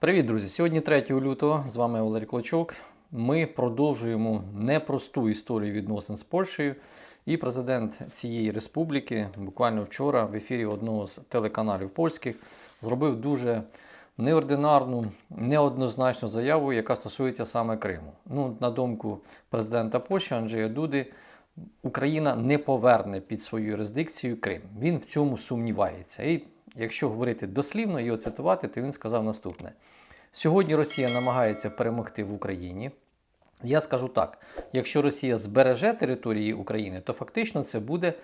Привіт, друзі! Сьогодні 3 лютого. З вами Валерій Клочок. Ми продовжуємо непросту історію відносин з Польщею. І президент цієї республіки буквально вчора в ефірі одного з телеканалів польських зробив дуже неординарну, неоднозначну заяву, яка стосується саме Криму. Ну, на думку президента Польщі Анджея Дуди, Україна не поверне під свою юрисдикцію Крим. Він в цьому сумнівається. І якщо говорити дослівно його цитувати, то він сказав наступне: сьогодні Росія намагається перемогти в Україні. Я скажу так: якщо Росія збереже території України, то фактично це буде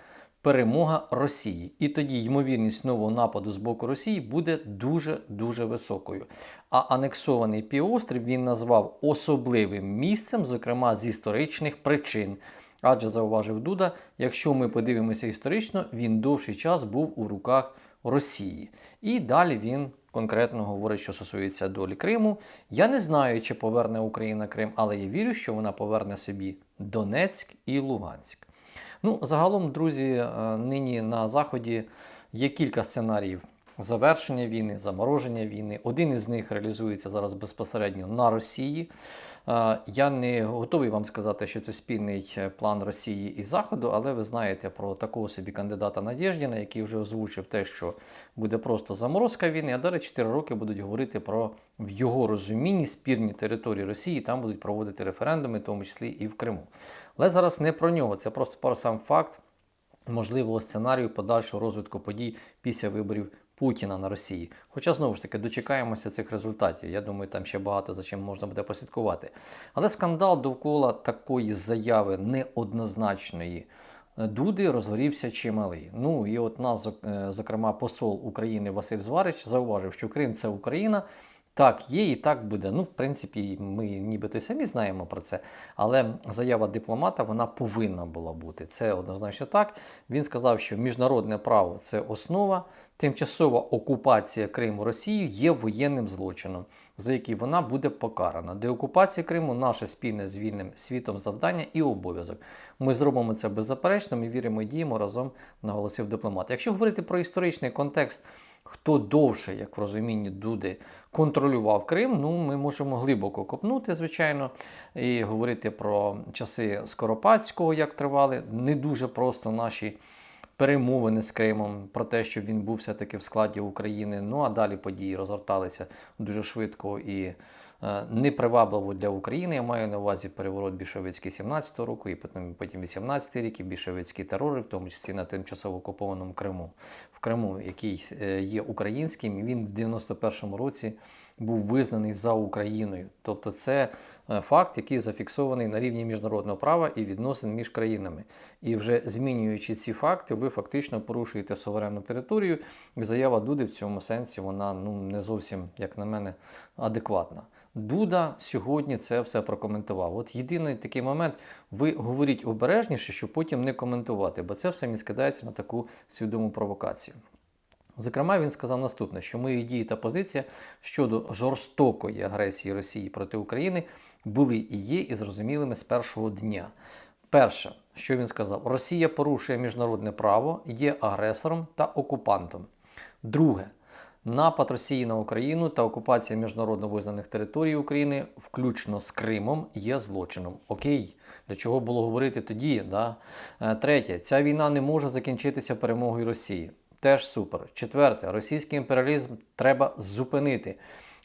перемога Росії. І тоді ймовірність нового нападу з боку Росії буде дуже-дуже високою. А анексований півострів він назвав особливим місцем, зокрема з історичних причин. Адже зауважив Дуда, якщо ми подивимося історично, він довший час був у руках Росії. І далі він конкретно говорить, що стосується долі Криму. Я не знаю, чи поверне Україна Крим, але я вірю, що вона поверне собі Донецьк і Луганськ. Ну, загалом, друзі, е, нині на Заході є кілька сценаріїв завершення війни, замороження війни. Один із них реалізується зараз безпосередньо на Росії. Я не готовий вам сказати, що це спільний е, план Росії і Заходу, але ви знаєте про такого собі кандидата Надєждіна, який вже озвучив те, що буде просто заморозка війни, а далі 4 роки будуть говорити про в його розумінні спірні території Росії, там будуть проводити референдуми, в тому числі і в Криму. Але зараз не про нього, це просто про сам факт можливого сценарію подальшого розвитку подій після виборів Путіна на Росії. Хоча знову ж таки дочекаємося цих результатів. Я думаю, там ще багато за чим можна буде послідкувати. Але скандал довкола такої заяви неоднозначної. Дуди розгорівся чималий. Ну і от нас, е, зокрема, посол України Василь Зварич зауважив, що Крим це Україна. Так, є і так буде. Ну, в принципі, ми нібито й самі знаємо про це. Але заява дипломата вона повинна була бути. Це однозначно так. Він сказав, що міжнародне право це основа. Тимчасова окупація Криму Росією є воєнним злочином, за який вона буде покарана. Деокупація Криму наше спільне з вільним світом завдання і обов'язок. Ми зробимо це беззаперечно. Ми віримо і діємо разом, наголосив дипломат. Якщо говорити про історичний контекст хто довше, як в розумінні Дуди, контролював Крим, ну ми можемо глибоко копнути, звичайно, і говорити про часи Скоропадського, як тривали. Не дуже просто наші перемовини з Кримом про те, що він був все-таки в складі України. Ну а далі події розгорталися дуже швидко і. Е, Непривабливо для України, я маю на увазі переворот більшовицький 17-го року, і потім, потім 18-й рік, і більшовицькі терори, в тому числі на тимчасово окупованому Криму. В Криму, який е, є українським, він в 91-му році був визнаний за Україною. Тобто це е, факт, який зафіксований на рівні міжнародного права і відносин між країнами. І вже змінюючи ці факти, ви фактично порушуєте суверенну територію. Заява Дуди в цьому сенсі вона ну не зовсім, як на мене, адекватна. Дуда сьогодні це все прокоментував. От єдиний такий момент, ви говоріть обережніше, щоб потім не коментувати, бо це все мені скидається на таку свідому провокацію. Зокрема, він сказав наступне: що мої дії та позиція щодо жорстокої агресії Росії проти України були і є і зрозумілими з першого дня. Перше, що він сказав, Росія порушує міжнародне право, є агресором та окупантом. Друге, напад Росії на Україну та окупація міжнародно визнаних територій України, включно з Кримом, є злочином. Окей, для чого було говорити тоді? Да? Е, Третє, ця війна не може закінчитися перемогою Росії. Теж супер. Четверте, російський імперіалізм треба зупинити,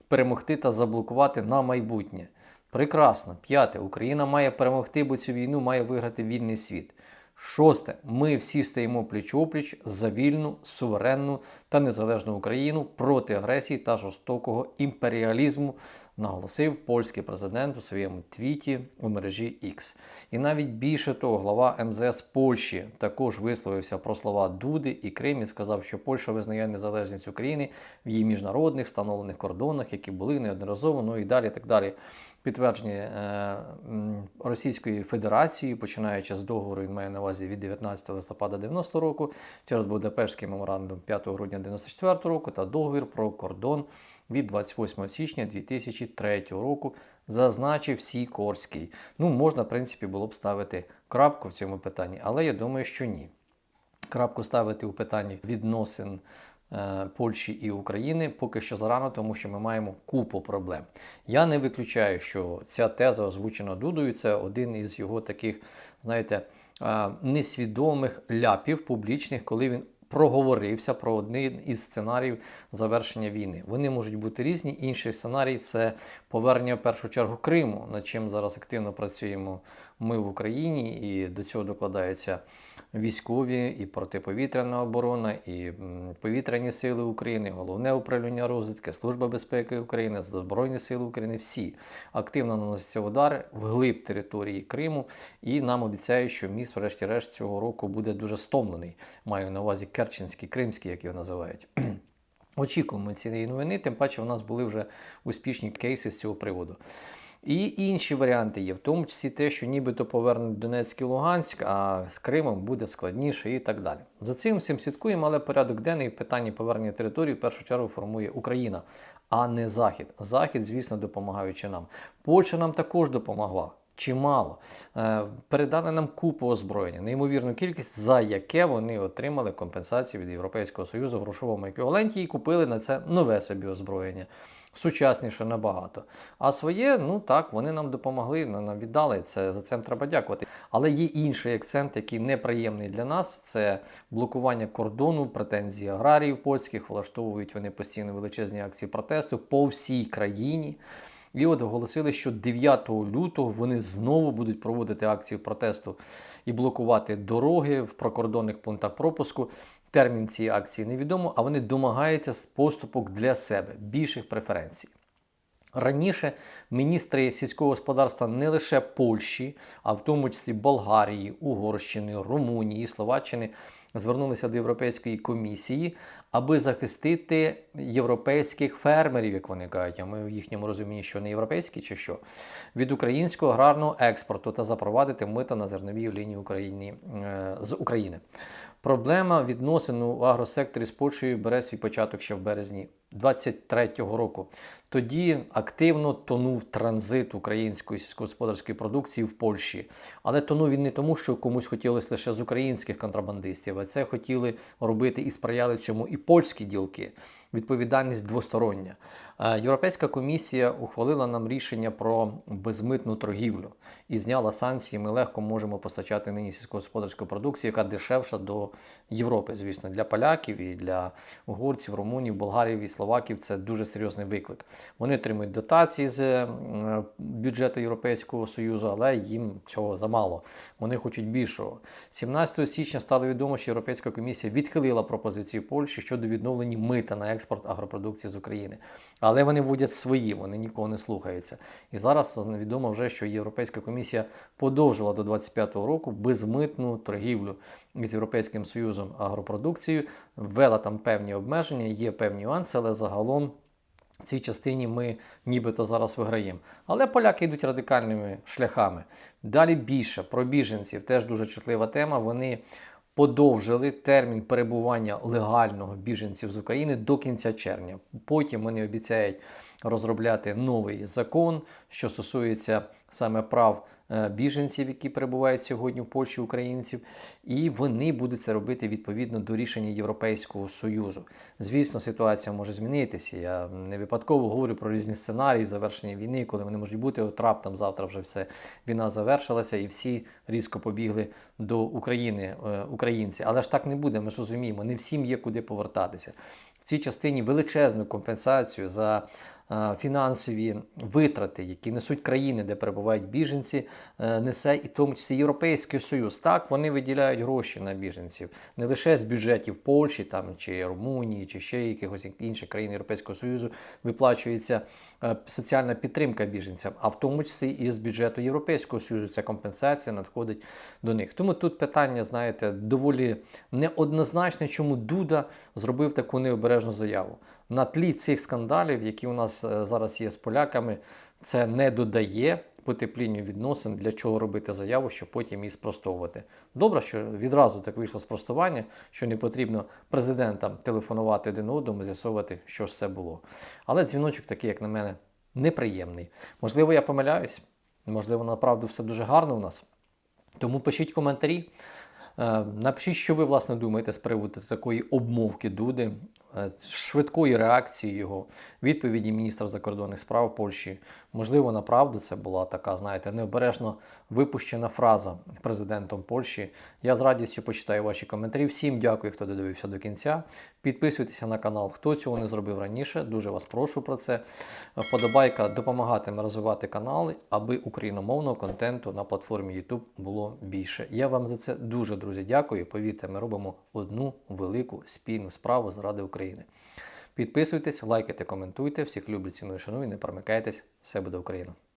перемогти та заблокувати на майбутнє. Прекрасно. П'яте. Україна має перемогти, бо цю війну має виграти вільний світ. Шосте. Ми всі стоїмо пліч-опліч за вільну, суверенну та незалежну Україну проти агресії та жорстокого імперіалізму, наголосив польський президент у своєму твіті у мережі X. І навіть більше того, глава МЗС Польщі також висловився про слова Дуди і Крим і сказав, що Польща визнає незалежність України в її міжнародних встановлених кордонах, які були неодноразово, ну і далі. так далі. Підтвердження е, Російської Федерації, починаючи з договору, він має на увазі від 19 листопада 90 року, через Будапештський меморандум 5 грудня 94 року та договір про кордон від 28 січня 2003 року, зазначив Сікорський. Ну, можна, в принципі, було б ставити крапку в цьому питанні, але я думаю, що ні. Крапку ставити у питанні відносин е, Польщі і України поки що зарано, тому що ми маємо купу проблем. Я не виключаю, що ця теза озвучена Дудою, це один із його таких, знаєте, е, несвідомих ляпів публічних, коли він проговорився про один із сценаріїв завершення війни. Вони можуть бути різні. Інший сценарій це повернення в першу чергу Криму, над чим зараз активно працюємо ми в Україні, і до цього докладаються військові і протиповітряна оборона, і повітряні сили України, головне управління розвідки, Служба безпеки України, Збройні сили України. Всі активно наносяться удари вглиб території Криму, і нам обіцяють, що міст, врешті-решт, цього року буде дуже стомлений. Маю на увазі Керченський, Кримський, як його називають. Очікуємо цієї новини, тим паче у нас були вже успішні кейси з цього приводу. І інші варіанти є, в тому числі те, що нібито повернуть Донецьк і Луганськ, а з Кримом буде складніше і так далі. За цим всім слідкуємо, але порядок денний в питанні повернення території в першу чергу формує Україна, а не Захід. Захід, звісно, допомагаючи нам. Польща нам також допомогла. Чимало. Е, Передали нам купу озброєння, неймовірну кількість, за яке вони отримали компенсацію від Європейського Союзу в грошовому еквіваленті і купили на це нове собі озброєння. Сучасніше набагато. А своє, ну так, вони нам допомогли, нам віддали. Це за це треба дякувати. Але є інший акцент, який неприємний для нас: це блокування кордону, претензії аграріїв польських. Влаштовують вони постійно величезні акції протесту по всій країні. І от оголосили, що 9 лютого вони знову будуть проводити акцію протесту і блокувати дороги в прикордонних пунктах пропуску. Термін цієї акції невідомо, а вони домагаються поступок для себе більших преференцій. Раніше міністри сільського господарства не лише Польщі, а в тому числі Болгарії, Угорщини, Румунії, Словаччини звернулися до Європейської комісії, аби захистити європейських фермерів, як вони кажуть, а ми в їхньому розумінні, що не європейські чи що, від українського аграрного експорту та запровадити мита на зерновій лінії України, е, з України. Проблема відносин у агросекторі з Польщею бере свій початок ще в березні 23-го року. Тоді активно тонув транзит української сільськогосподарської продукції в Польщі. Але тонув він не тому, що комусь хотілося лише з українських контрабандистів, а це хотіли робити і сприяли цьому і польські ділки. Відповідальність двостороння. Е, Європейська комісія ухвалила нам рішення про безмитну торгівлю і зняла санкції. Ми легко можемо постачати нині сільськогосподарську продукцію, яка дешевша до Європи, звісно, для поляків і для угорців, румунів, болгарів і словаків це дуже серйозний виклик. Вони отримують дотації з е, бюджету Європейського Союзу, але їм цього замало. Вони хочуть більшого. 17 січня стало відомо, що Європейська комісія відхилила пропозицію Польщі щодо відновлення мита на експорт агропродукції з України. Але вони вводять свої, вони нікого не слухаються. І зараз відомо вже, що Європейська комісія подовжила до 2025 року безмитну торгівлю з Європейським Союзом агропродукцією, ввела там певні обмеження, є певні нюанси, але загалом. В цій частині ми нібито зараз виграємо. Але поляки йдуть радикальними шляхами. Далі більше про біженців теж дуже чутлива тема. Вони подовжили термін перебування легального біженців з України до кінця червня. Потім вони обіцяють розробляти новий закон, що стосується саме прав е, біженців, які перебувають сьогодні в Польщі українців, і вони будуть це робити відповідно до рішення Європейського Союзу. Звісно, ситуація може змінитися. Я не випадково говорю про різні сценарії завершення війни, коли вони можуть бути. От раптом завтра вже все війна завершилася, і всі різко побігли до України, е, українці. Але ж так не буде. Ми ж розуміємо, не всім є куди повертатися. В цій частині величезну компенсацію за е, фінансові витрати, які несуть країни, де перебувають біженці, е, несе і в тому числі Європейський Союз. Так, вони виділяють гроші на біженців не лише з бюджетів Польщі там, чи Румунії, чи ще якихось інших країн Європейського Союзу виплачується е, соціальна підтримка біженцям, а в тому числі і з бюджету Європейського Союзу ця компенсація надходить до них. Тому тут питання, знаєте, доволі неоднозначне, чому Дуда зробив таку необережну заяву. На тлі цих скандалів, які у нас е, зараз є з поляками, це не додає потеплінню відносин, для чого робити заяву, щоб потім її спростовувати. Добре, що відразу так вийшло спростування, що не потрібно президентам телефонувати один одному, з'ясовувати, що ж це було. Але дзвіночок такий, як на мене, неприємний. Можливо, я помиляюсь, можливо, направду все дуже гарно у нас. Тому пишіть коментарі. Е, Напишіть, що ви власне думаєте з приводу такої обмовки Дуди, е, швидкої реакції його, відповіді міністра закордонних справ Польщі. Можливо, направду це була така, знаєте, необережно випущена фраза президентом Польщі. Я з радістю почитаю ваші коментарі. Всім дякую, хто додивився до кінця. Підписуйтеся на канал, хто цього не зробив раніше. Дуже вас прошу про це. Вподобайка допомагатиме розвивати канал, аби україномовного контенту на платформі YouTube було більше. Я вам за це дуже, друзі, дякую. Повірте, ми робимо одну велику спільну справу заради України. Підписуйтесь, лайкайте, коментуйте. Всіх люблю, ціную, шаную, не перемикайтесь. Все буде Україна!